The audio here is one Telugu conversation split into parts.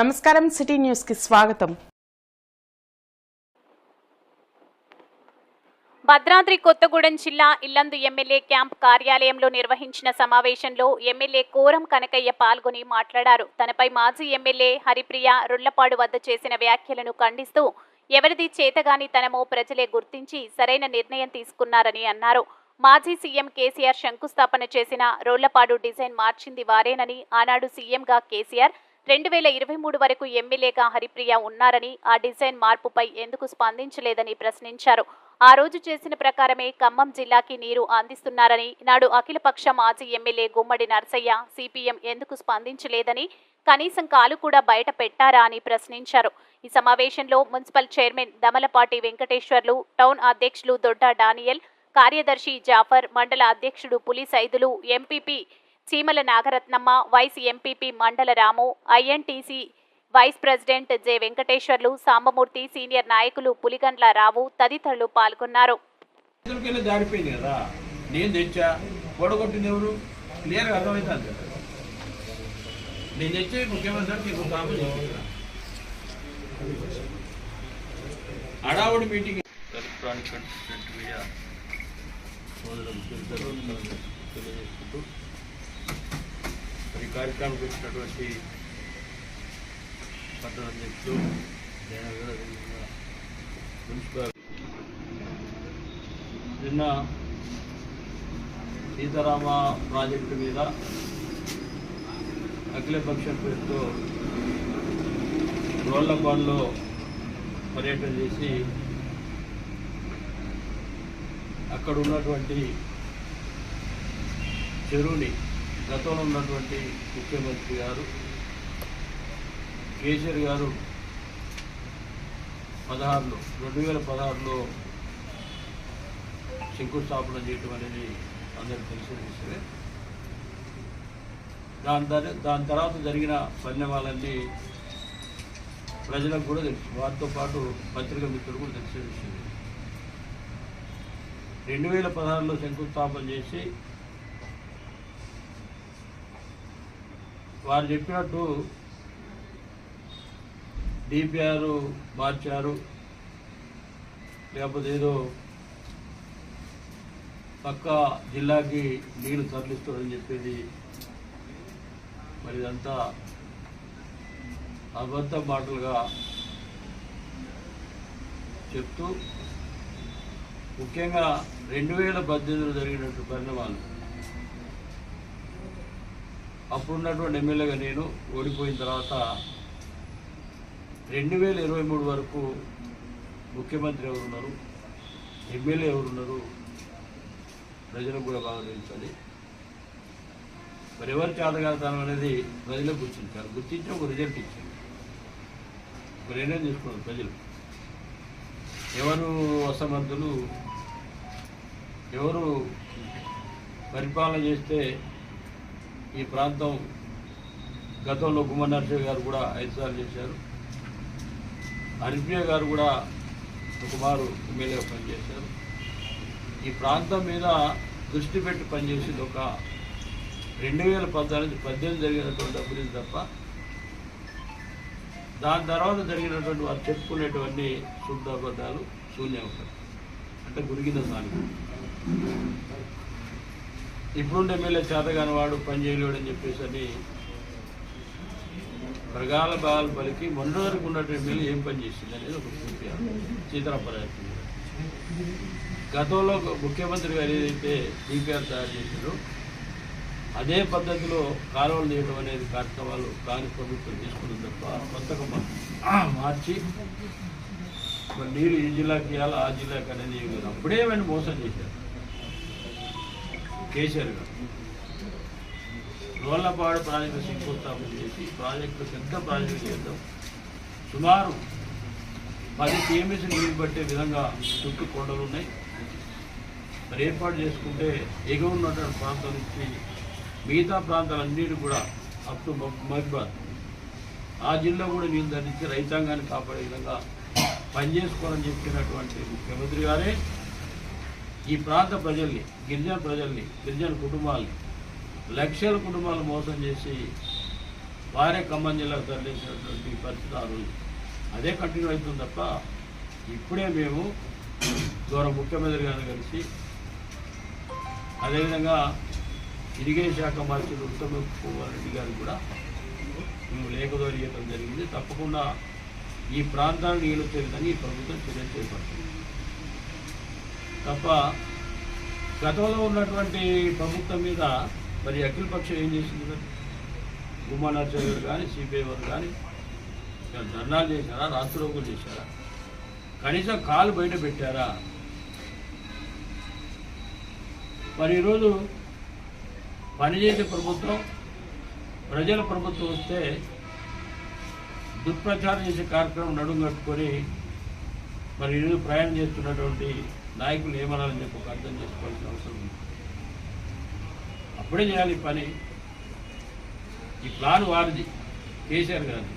నమస్కారం సిటీ న్యూస్కి స్వాగతం. భద్రాద్రి కొత్తగూడెం జిల్లా ఇల్లందు ఎమ్మెల్యే క్యాంప్ కార్యాలయంలో నిర్వహించిన సమావేశంలో ఎమ్మెల్యే కోరం కనకయ్య పాల్గొని మాట్లాడారు. తనపై మాజీ ఎమ్మెల్యే హరిప్రియ రుళ్ళపాడు వద్ద చేసిన వ్యాఖ్యలను ఖండిస్తూ ఎవరిది చేతగాని తనమో ప్రజలే గుర్తించి సరైన నిర్ణయం తీసుకున్నారని అన్నారు. మాజీ సీఎం కేసీఆర్ శంకుస్థాపన చేసిన రోళ్ళపాడు డిజైన్ మార్చింది వారేనని ఆనాడు సీఎంగా కేసీఆర్ రెండు వేల ఇరవై మూడు వరకు ఎమ్మెల్యేగా హరిప్రియ ఉన్నారని ఆ డిజైన్ మార్పుపై ఎందుకు స్పందించలేదని ప్రశ్నించారు. ఆ రోజు చేసిన ప్రకారమే ఖమ్మం జిల్లాకి నీరు అందిస్తున్నారని నాడు అఖిలపక్ష మాజీ ఎమ్మెల్యే గుమ్మడి నర్సయ్య సిపిఎం ఎందుకు స్పందించలేదని కనీసం కాలు కూడా బయట పెట్టారా అని ప్రశ్నించారు. ఈ సమావేశంలో municipal chairman Damalapati Venkateswarlu town అధ్యక్షులు దొడ్డ డానియల్ కార్యదర్శి జాఫర్ మండల అధ్యక్షుడు పులి సైదులు ఎంపీపీ చీమల నాగరత్నమ్మ వైస్ ఎంపీపీ మండల Ramu INTC vice president J Venkateswarlu Sambamurthy senior నాయకులు పులిగండ్ల రావు తదితరులు పాల్గొన్నారు. అడావుడి మీటింగ్. ఎలక్ట్రానిక్ తెలియజేసుకుంటూ ఈ కార్యక్రమానికి వచ్చినటువంటి పట్టణ అధ్యక్షులు జయనగర్ అదేవిధంగా మున్సిపల్ నిన్న సీతారామ ప్రాజెక్టు మీద అఖిలపక్షం పేరుతో రోళ్ళపాడులో పర్యటన చేసి అక్కడ ఉన్నటువంటి చెరువుని గతంలో ఉన్నటువంటి ముఖ్యమంత్రి గారు కేసీఆర్ గారు పదహారులో రెండు వేల పదహారులో శంకుస్థాపన చేయటం అనేది అందరు తెలిసిన విషయమే. దాని తర్ దాని తర్వాత జరిగిన పరిణామాలన్నీ ప్రజలకు కూడా తెలుసు. వారితో పాటు పత్రికా మిత్రులు కూడా తెలిసిన విషయమే. రెండు వేల పదహారులో శంకుస్థాపన చేసి వారు చెప్పినట్టు డిపిఆర్ మార్చారు. లేకపోతే ఏదో పక్క జిల్లాకి నీళ్ళు తరలిస్తారని చెప్పేది. మరి ఇదంతా అబద్ధ మాటలుగా చెప్తూ ముఖ్యంగా రెండు వేల పద్దెనిమిదిలో జరిగినట్టు పరిణామాలు అప్పుడున్నటువంటి ఎమ్మెల్యేగా నేను ఓడిపోయిన తర్వాత రెండు వేల ఇరవై మూడు వరకు ముఖ్యమంత్రి ఎవరున్నారు? ఎమ్మెల్యే ఎవరున్నారు? ప్రజలకు కూడా బాగా తెలుస్తుంది. మరి ఎవరికి ఆదగలుగుతాను అనేది ప్రజలకు గుర్తించారు గుర్తించి ఒక రిజల్ట్ ఇచ్చారు. ఒక నిర్ణయం తీసుకున్నారు ప్రజలు. ఎవరు అసమర్థులు? ఎవరు పరిపాలన చేస్తే ఈ ప్రాంతం గతంలో గుమ్మడి నరసింహ గారు కూడా ఐదు సార్లు చేశారు. హరిప్రియ గారు కూడా సుకుమారు ఎమ్మెల్యే పనిచేశారు. ఈ ప్రాంతం మీద దృష్టి పెట్టి పనిచేసింది ఒక రెండు వేల పద్నాలుగు పద్దెనిమిది జరిగినటువంటి అభివృద్ధి తప్ప దాని తర్వాత జరిగినటువంటి వారు చెప్పుకునేటువంటి శుద్ధ అబద్ధాలు శూన్యం అంటే గురిగిన స్థానిక ఇప్పుడుండే ఎమ్మెల్యే చేతగాని వాడు పని చేయలేడు అని చెప్పేసి అని మృగాల బాగాలు పలికి మొన్న వరకు ఉన్నటువంటి ఎమ్మెల్యే ఏం పని చేసింది అనేది ఒక పూర్తి ప్రయత్నం గతంలో ముఖ్యమంత్రి గారు ఏదైతే డిపిఆర్ తయారు చేశారో అదే పద్ధతిలో కాలువలు తీయడం అనేది కార్యక్రమాలు కాంగ్రెస్ ప్రభుత్వం తీసుకున్నది తప్ప కొత్తగా మార్చి మరి నీరు ఈ జిల్లాకి ఇవ్వాలి ఆ జిల్లాకి అనేది లేదు. అప్పుడే ఆయన మోసం చేశారు. కేసీఆర్ గారు. రోళ్ళపాడు ప్రాజెక్టు శంకుస్థాపన చేసి ప్రాజెక్టు పెద్ద ప్రాజెక్టు చేద్దాం. సుమారు పది టీఎంఎస్ నీళ్ళు పట్టే విధంగా చుట్టూ కొండలు ఉన్నాయి. మరి ఏర్పాటు చేసుకుంటే ఎగువ ఉన్నటువంటి ప్రాంతం నుంచి మిగతా ప్రాంతాలన్నిటి కూడా అప్ టు మహిబాద్ ఆ జిల్లా కూడా నీళ్ళు ధరించి రైతాంగాన్ని కాపాడే విధంగా పనిచేసుకోవాలని చెప్పినటువంటి ముఖ్యమంత్రి గారే ఈ ప్రాంత ప్రజల్ని గిరిజన ప్రజల్ని గిరిజన కుటుంబాల్ని లక్షల కుటుంబాలు మోసం చేసి వారే ఖమ్మం జిల్లాకు తరలించినటువంటి పరిస్థితి ఆ రోజు. అదే కంటిన్యూ అవుతుంది తప్ప ఇప్పుడే మేము గౌరవ ముఖ్యమంత్రి గారిని కలిసి అదేవిధంగా ఇరిగేషన్ శాఖ మంత్రులు ఉత్తమ కుమార్ రెడ్డి గారికి కూడా మేము లేఖ జరిగింది. తప్పకుండా ఈ ప్రాంతానికి నీళ్ళు వచ్చే ఈ ప్రభుత్వం చర్యలు చేపడుతుంది. తప్ప గతంలో ఉన్నటువంటి ప్రభుత్వం మీద మరి అఖిల పక్షం ఏం చేసింది మరి? గుమ్మా గారు కానీ సిపిఐ వారు కానీ ధర్నాలు చేశారా? రాత్రులు చేశారా? కనీసం కాలు బయట పెట్టారా? మరి ఈరోజు పనిచేసే ప్రభుత్వం ప్రజల ప్రభుత్వం వస్తే దుష్ప్రచారం చేసే కార్యక్రమం నడుము కట్టుకొని మరి ఈరోజు ప్రయాణం చేస్తున్నటువంటి నాయకులు ఏమనాలని చెప్పి ఒక అర్థం చేసుకోవాల్సిన అవసరం ఉంది. అప్పుడే చేయాలి పని. ఈ ప్లాన్ వారిది కేసీఆర్ గారిది.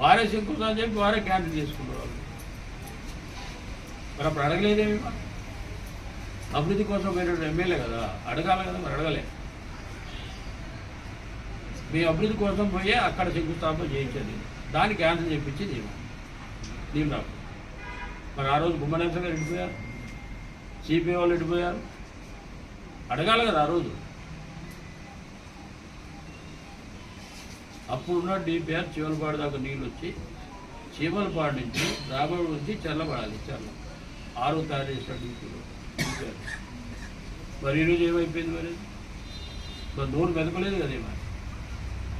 వారే శంకుస్థానం చెప్పి వారే క్యాన్సిల్ చేసుకున్నారు మరి అప్పుడు అడగలేదేమి అభివృద్ధి కోసం మీరు ఎమ్మెల్యే కదా అడగాలి కదా మరి అడగలే. మీ అభివృద్ధి కోసం పోయే అక్కడ శంకుస్థాపన చేయించండి. దాన్ని క్యాన్సిల్ చేయించి నేను నేను రాకు మరి ఆ రోజు గుమ్మనేశ్వర గారు వెళ్ళిపోయారు సిపిఐ వాళ్ళు వెళ్ళిపోయారు అడగాలి కదా ఆ రోజు. అప్పుడున్న డిపిఆర్ చీమలపాడు దాకా నీళ్ళు వచ్చి చీమలపాడు నుంచి రాబడి నుంచి చల్లబడాలి చల్ల. ఆరు తయారు చేసిన డిపిలో మరి ఈరోజు ఏమైపోయింది మరి? మరి నోరు మెదకలేదు కదా మరి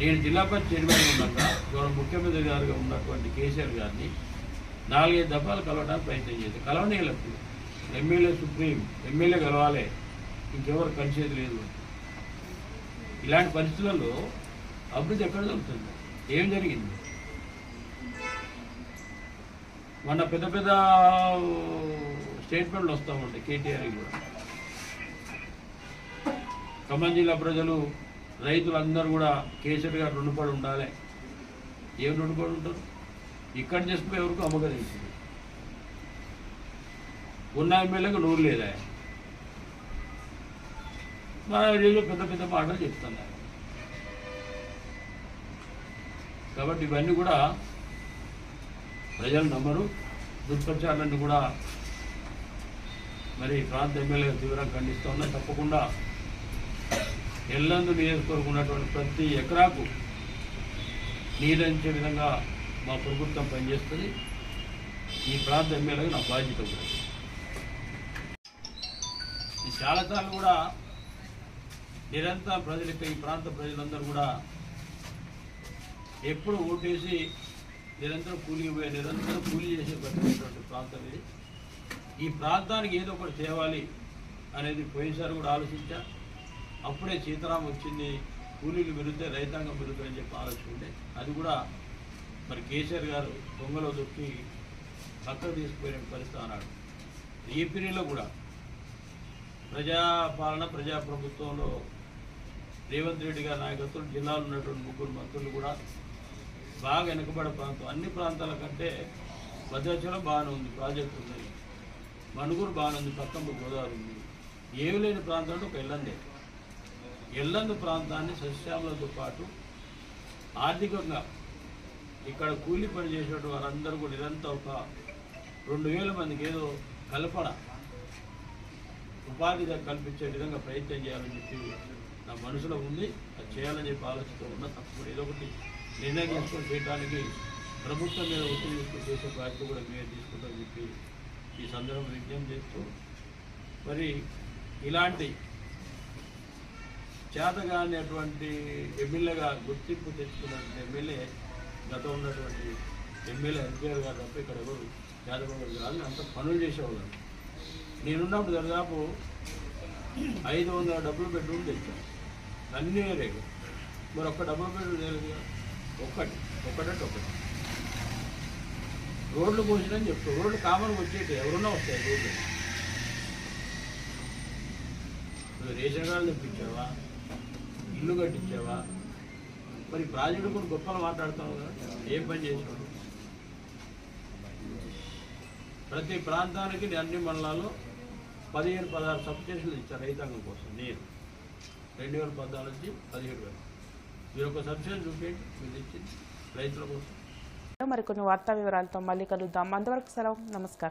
నేను జిల్లా పరిషత్ చైర్మన్ ఉన్నాక గౌరవ ముఖ్యమంత్రి గారుగా ఉన్నటువంటి కేసీఆర్ గారిని నాలుగైదు దఫాలు కలవడానికి ప్రయత్నం చేశారు కలవనీయలేదు ఎమ్మెల్యే సుప్రీం ఎమ్మెల్యే కలవాలి. ఇంకెవరు కలిసేది లేదు. ఇలాంటి పరిస్థితులలో అభివృద్ధి ఎక్కడ జరుగుతుంది? ఏం జరిగింది? మొన్న పెద్ద పెద్ద స్టేట్మెంట్లు వస్తూ ఉంటాయి కేటీఆర్ కూడా. ఖమ్మం జిల్లా ప్రజలు రైతులందరూ కూడా కేసీఆర్ గారు రుణపడి ఉండాలి. ఏం రుణపడి ఉంటారు? ఇక్కడ చేసుకునే ఎవరికి అమ్మగలిగింది ఉన్న ఎమ్మెల్యేకి నూరు లేదా? మన ఏరియాలో పెద్ద పెద్ద మాటలు చెప్తున్నారు. కాబట్టి ఇవన్నీ కూడా ప్రజలు నమ్మరు. దుష్ప్రచారాన్ని కూడా మరి ప్రాంత ఎమ్మెల్యే తీవ్రంగా ఖండిస్తూ ఉన్నాయి తప్పకుండా ఎల్లందు నియోజకవర్గం ఉన్నటువంటి ప్రతి ఎకరాకు నీరంచే విధంగా మా ప్రభుత్వం పనిచేస్తుంది. ఈ ప్రాంత ఎమ్మెల్యేగా నా బాధ్యత ఉంటుంది ఈ చాలాసార్లు కూడా నిరంతరం ప్రజలకి ఈ ప్రాంత ప్రజలందరూ కూడా ఎప్పుడు ఓటేసి నిరంతరం కూలికి పోయే నిరంతరం కూలీ చేసే బతికేటువంటి ప్రాంతం ఇది. ఈ ప్రాంతానికి ఏదో ఒకటి తేవాలి అనేది పోయినసారి కూడా ఆలోచించా. అప్పుడే సీతారాం వచ్చింది కూలీలు పెరిగితే రైతాంగం పెరుగుతాయని చెప్పి ఆలోచన ఉండే అది కూడా మరి కేసీఆర్ గారు దొంగలో దొక్కి పక్కకు తీసుకుపోయిన పరిస్థితి అన్నాడు ఏపీలో కూడా ప్రజాపాలన ప్రజాప్రభుత్వంలో రేవంత్ రెడ్డి గారి నాయకత్వం జిల్లాలో ఉన్నటువంటి ముగ్గురు మంత్రులు కూడా బాగా వెనుకబడ ప్రాంతం. అన్ని ప్రాంతాల కంటే భద్రాచలం బాగానే ఉంది ప్రాజెక్టు ఉన్నాయి మణుగురు బాగానే ఉంది పక్కన గోదావరి ఉంది. ఏమి లేని ప్రాంతం ఒక ఎల్లందే. ఎల్లందు ప్రాంతాన్ని సస్యాములతో పాటు ఆర్థికంగా ఇక్కడ కూలి పని చేసేటువంటి వారందరూ కూడా ఇదంతా ఒక రెండు వేల మందికి ఏదో కల్పన ఉపాధిగా కల్పించే విధంగా ప్రయత్నం చేయాలని చెప్పి నా మనసులో ఉంది. అది చేయాలని చెప్పి ఆలోచిస్తూ ఉన్నా తప్పకుండా ఏదో ఒకటి నిర్ణయం తీసుకొని చేయడానికి ప్రభుత్వం మీద ఒత్తిడి తీసుకుని చేసే బాధ్యత కూడా మీరు తీసుకుంటామని చెప్పి ఈ సందర్భం విజ్ఞప్తి చేస్తూ మరి ఇలాంటి చేతగానేటువంటి ఎమ్మెల్యేగా గుర్తింపు తెచ్చుకున్నటువంటి ఎమ్మెల్యే గతం ఉన్నటువంటి ఎమ్మెల్యే ఎన్టీఆర్ గారు తప్ప ఇక్కడ ఎవరు చేతగారు కాదు అంత పనులు చేసేవాళ్ళు నేనున్నప్పుడు దాదాపు ఐదు వందల డబ్బులు బెడ్రూమ్ తెచ్చాను. అన్నీ లేవు మరి ఒక్క డబ్బులు బెడ్రూమ్ లేదు ఒక్కటి ఒక్కటంటే ఒకటి. రోడ్లు పోసినని చెప్తూ రోడ్లు కామన్గా వచ్చేటి ఎవరున్నా వస్తాయి రోడ్లు. రేషన్ కార్డు తెప్పించావా? ఇల్లు కట్టించావా? మరి ప్రాజెక్టు కూడా గొప్పలు మాట్లాడుతావు కదా ఏం పని చేసావు ప్రతి ప్రాంతానికి అన్ని మండలాల్లో పదిహేను పదహారు సబ్స్టేషన్లు ఇచ్చారు రైతాంగం కోసం నేను. రెండు వేల పద్నాలుగు నుంచి పదిహేడు వేలు మీరు ఒక సబ్సిడీ చూపేయండి మీరు ఇచ్చింది రైతుల కోసం. మరికొన్ని వార్తా వివరాలతో మళ్ళీ కలుద్దాం. అంతవరకు సెలవు. నమస్కారం.